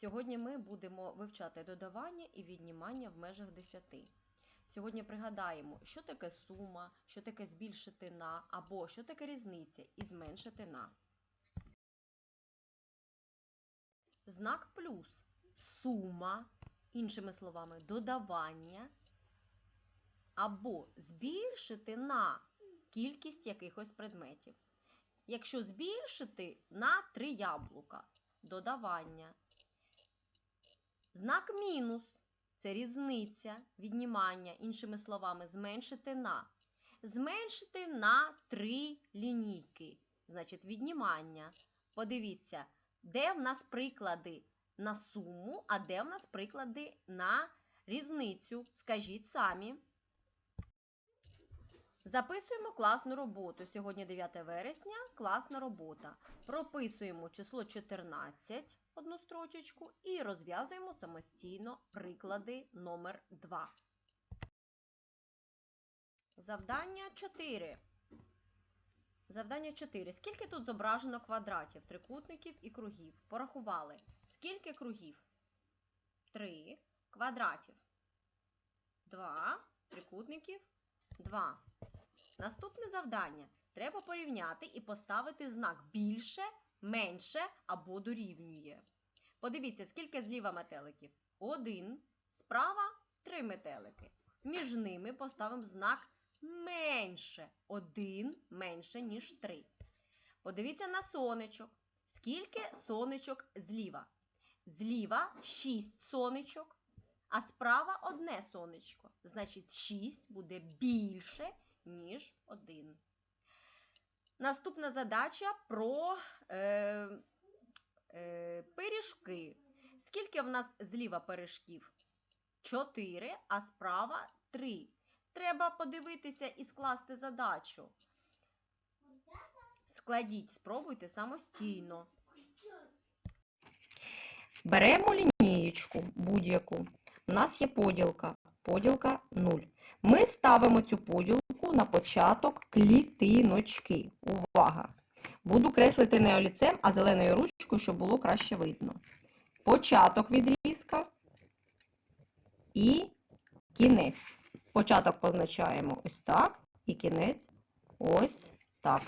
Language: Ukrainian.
Сьогодні ми будемо вивчати додавання і віднімання в межах 10. Сьогодні пригадаємо, що таке сума, що таке збільшити на, або що таке різниця і зменшити на. Знак плюс сума, іншими словами, додавання, або збільшити на кількість якихось предметів. Якщо збільшити на 3 яблука додавання. Знак мінус це різниця, віднімання, іншими словами, зменшити на. Зменшити на 3 лінійки, значить віднімання. Подивіться, де в нас приклади на суму, а де в нас приклади на різницю. Скажіть самі. Записуємо класну роботу. Сьогодні 9 вересня, класна робота. Прописуємо число 14, одну строчечку, і розв'язуємо самостійно приклади номер 2. Завдання 4. Завдання 4. Скільки тут зображено квадратів, трикутників і кругів? Порахували. Скільки кругів? 3. Квадратів. 2. Трикутників. 2. Наступне завдання. Треба порівняти і поставити знак більше, менше або дорівнює. Подивіться, скільки зліва метеликів. Один. Справа три метелики. Між ними поставимо знак менше. Один менше, ніж три. Подивіться на сонечок. Скільки сонечок зліва? Зліва 6 сонечок, а справа одне сонечко. Значить, 6 буде більше, ніж 1. Наступна задача про е, е, пиріжки. Скільки в нас зліва пиріжків? 4, а справа 3. Треба подивитися і скласти задачу. Складіть, спробуйте самостійно. Беремо лінієчку будь-яку. У нас є поділка. Поділка 0. Ми ставимо цю поділку на початок клітиночки. Увага! Буду креслити не олівцем, а зеленою ручкою, щоб було краще видно. Початок відрізка і кінець. Початок позначаємо ось так, і кінець ось так.